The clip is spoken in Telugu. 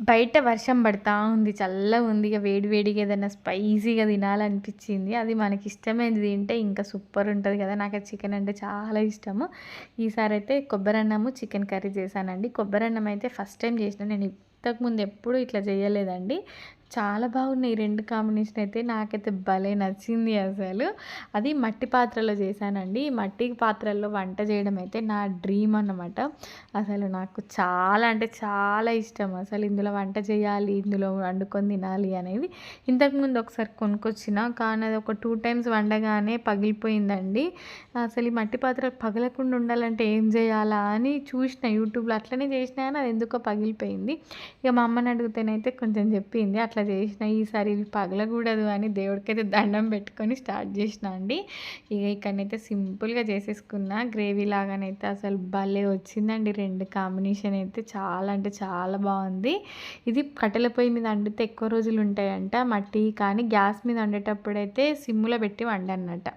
బయట వర్షం పడతా ఉంది చల్లగా ఉంది ఇక వేడి వేడిగా ఏదైనా స్పైసీగా తినాలనిపించింది. అది మనకి ఇష్టమైనది తింటే ఇంకా సూపర్ ఉంటుంది కదా. నాకు చికెన్ అంటే చాలా ఇష్టము. ఈసారి అయితే కొబ్బరి అన్నము చికెన్ కర్రీ చేశానండి. కొబ్బరి అన్నం అయితే ఫస్ట్ టైం చేసిన. నేను ఇంతకుముందు ఎప్పుడు ఇట్లా చేయలేదండి. చాలా బాగున్నాయి రెండు కాంబినేషన్ అయితే. నాకైతే భలే నచ్చింది అసలు. అది మట్టి పాత్రలో చేశానండి. మట్టి పాత్రల్లో వంట చేయడం అయితే నా డ్రీమ్ అన్నమాట. అసలు నాకు చాలా అంటే చాలా ఇష్టం అసలు ఇందులో వంట చేయాలి ఇందులో వండుకొని తినాలి అనేది. ఇంతకుముందు ఒకసారి కొనుక్కొచ్చిన కానీ అది ఒక టూ టైమ్స్ వండగానే పగిలిపోయిందండి. అసలు ఈ మట్టి పాత్ర పగలకుండా ఉండాలంటే ఏం చేయాలా అని చూసిన యూట్యూబ్లో అట్లనే చేసినా కానీ అది ఎందుకో పగిలిపోయింది. ఇక మా అమ్మని అడిగితేనైతే కొంచెం చెప్పింది అట్లా చేసిన ఈసారి ఇవి పగలకూడదు అని దేవుడికైతే దండం పెట్టుకొని స్టార్ట్ చేసిన అండి. ఇక ఇక్కడనైతే సింపుల్గా చేసేసుకున్న. గ్రేవీ లాగానైతే అసలు భలే వచ్చిందండి. రెండు కాంబినేషన్ అయితే చాలా అంటే చాలా బాగుంది. ఇది కట్టెల పొయ్యి మీద వండితే ఎక్కువ రోజులు ఉంటాయంట మట్టి కానీ గ్యాస్ మీద వండేటప్పుడు అయితే సిమ్లో పెట్టి వండన్నట్ట